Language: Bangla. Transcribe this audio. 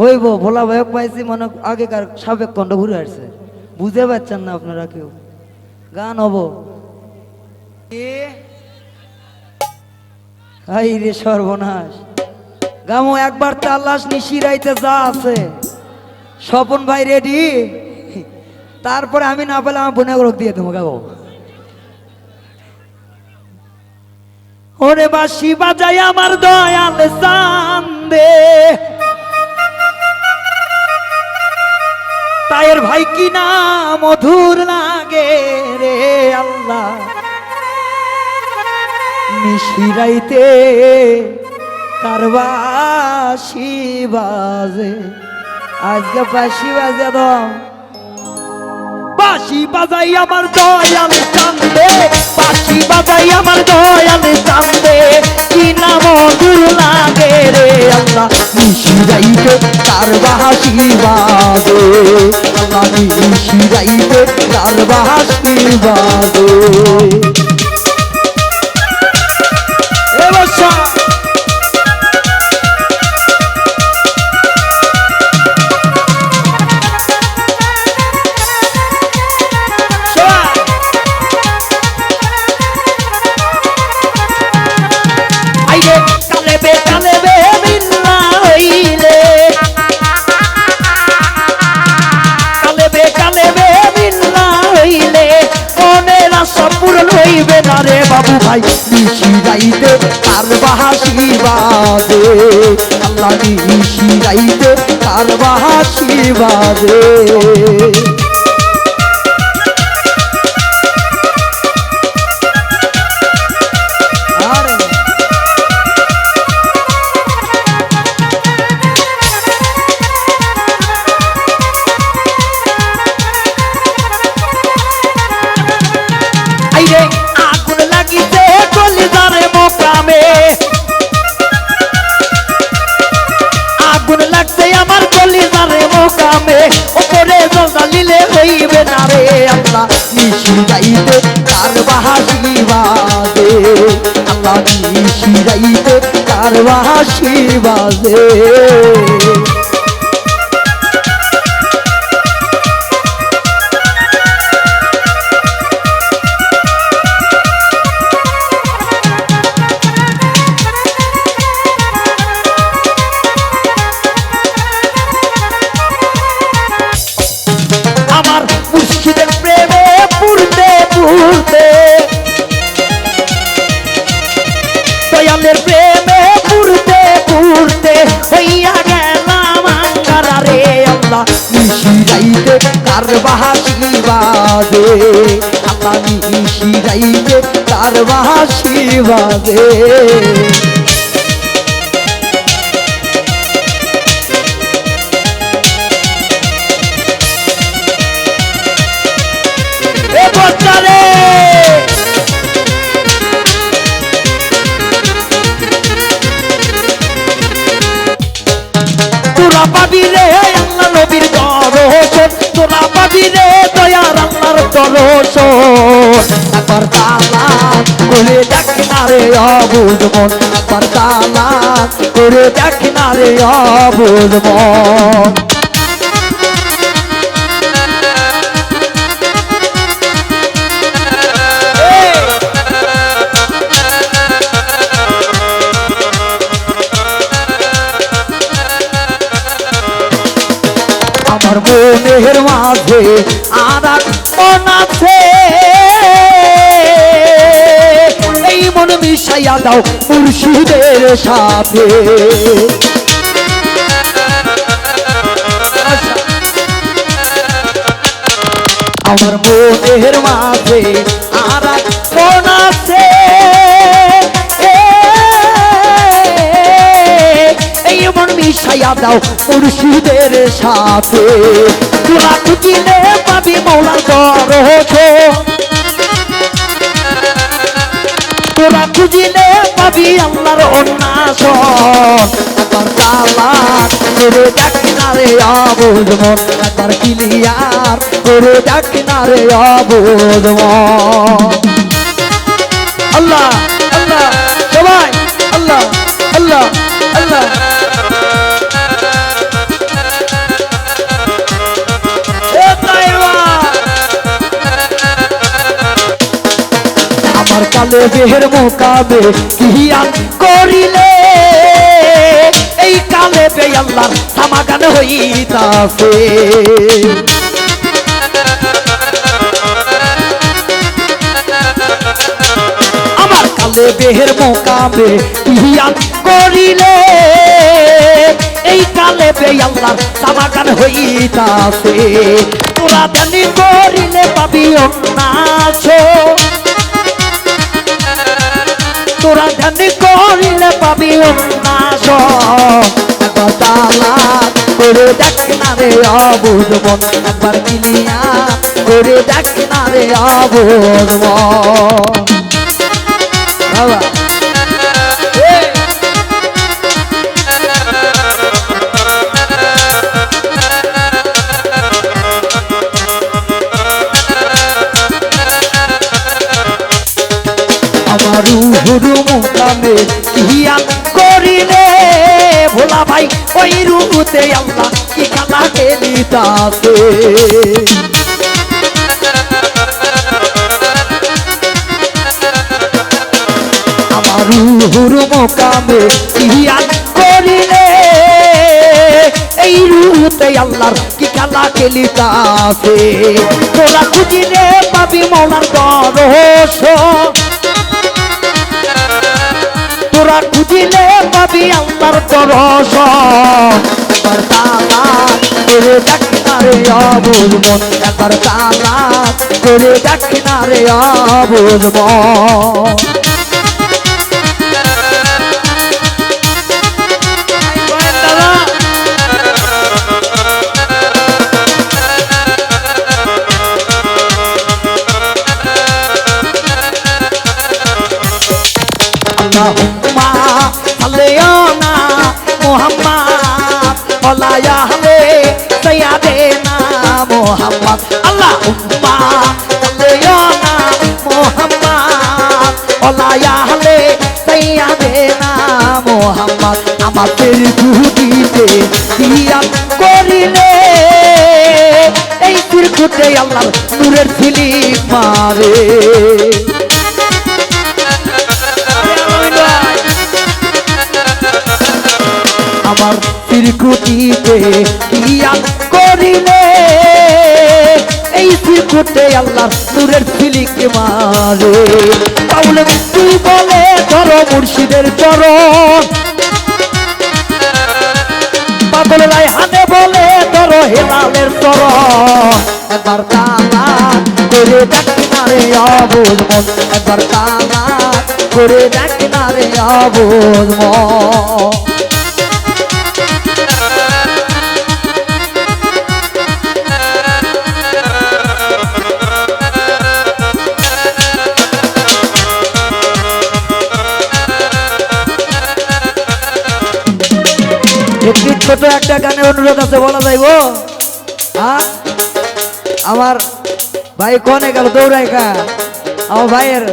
হইব ভোলা ভাইক পাইছি মানে আগেকার সাবেক কণ্ঠ ঘুরে আসছে। বুঝতে পারছেন না আপনারা কেউ? গান হব। হাই রে সর্বনাশ। গামো একবার তাল্লাশ নিশিরাইতে যা আছে। স্বপন ভাই রেডি তারপরে আমি না পেলে আমার বোনে রোগ দিয়ে দেবো গাবো ওরে বাসি বাজাই আমার দয়াল চান্দে তায়ের ভাই কি না মধুর লাগে রে আল্লাহ। মিশিরাইতে কারবাসি বাজে। আজকে বাসি বাজে দম বাসি বাজাই আমার দয়াল চান্দে। বাসি বাজাই আমার দয়াল চান্দে। কি না মধুর লাগে রে আল্লাহ। মিশিরাইতে তার বাহাসি বাদে আল্লাহ মিশিরাইতে তার বাহাসি বাদে এ ভাই নিশি রাইতে তার বাহাসি বাজে আল্লাহ নিশি রাইতে তার বাহাসি বাজে মোকামে ওপরে জ্বালিলে হইবে না রে আল্লাহ। নিশি যাইতে তার বাহাসি বাজে। আল্লাহ, নিশি যাইতে তার বাহাসি কার বাহাসি আল্লাহ নিশি যাইতে কার বাহাসি তোরা পাবি রে রে দয়ার আল্লাহর দরশন একবার তালা করে দেখ না রে অবুজ মন। করে দেখ না রে অবুজ মন। মনের মাঝে আর আছে এই মন মিশাইয়া দাও মুর্শিদের সাথে। আমার মনের মাঝে আর এক মিশাইয়া দাও মুর্শিদের সাথে। তোরা খুঁজিলে পাবি মৌলার দরজ তোরা খুঁজিলে পাবি আল্লাহর অন্যাস একবার তালাক করে দেখ না রে অবুজ মন। একবার ক্লিয়ার আল্লাহ আল্লাহ, সবাই। কালে বেহের মোকাবে কিয়ান করিলে এই কালে বে আল্লাহর সমাগান হইতাছে। আমার কালে বেহের মোকাবে ইহিয়ান করিলে এই কালে বে আল্লাহর সামাগান হইতাছে। তোরা দানি করিলে পাবি অন্যাস তোরা দানি করিলে পাবি অন্যাস একবার তালা করে দেখ না রে অবুধ মন, একবার কিনিয়া করে দেখ না রে অবুধ মন। বাবা। আমার হুরু মুকামে হিয়ান করিলে। ভোলা ভাই, ওই রুতে আল্লাহ কি খালা হিয়ান করিলে। এই রুতে আল্লাহর কি খেলা খেলিতাছে তোরা খুঁজিলে পাবি মৌলার দরস খুঁজিলে পাবি আল্লাহর পরশ। একবার তালা করে দেখ না রে অবুজ মন। একবার করে দেখ না রে মুহাম্মদ আল্লাহুম্মা সাল্লিয়ানা মুহাম্মদ ওয়ালা ইয়াহলে সাইয়্যিদানা মুহাম্মদ আমাদের দুদিতে দিয়া করিলে, এই তিরকুটে আল্লাহ নূরের মারে। আমার তিরকুটিতে কিয়ান করিলে এই তিরকুটে আল্লাহ নূরের ঝিলিক মারে। তাহলে তুই বলে ধরো মুর্শিদের চরণ। পাগল হাতে বলে ধরো হেলালের চরণ। একবার কানা করে দেখ না রে অবুজ মন। একবার কানা করে দেখ না রে অবুজ মন। ছোট একটা গানে অনুরোধ আছে, বলা যাইব হ্যাঁ আমার ভাই কনে গেল দৌড়াই কা আমার ভাইয়ের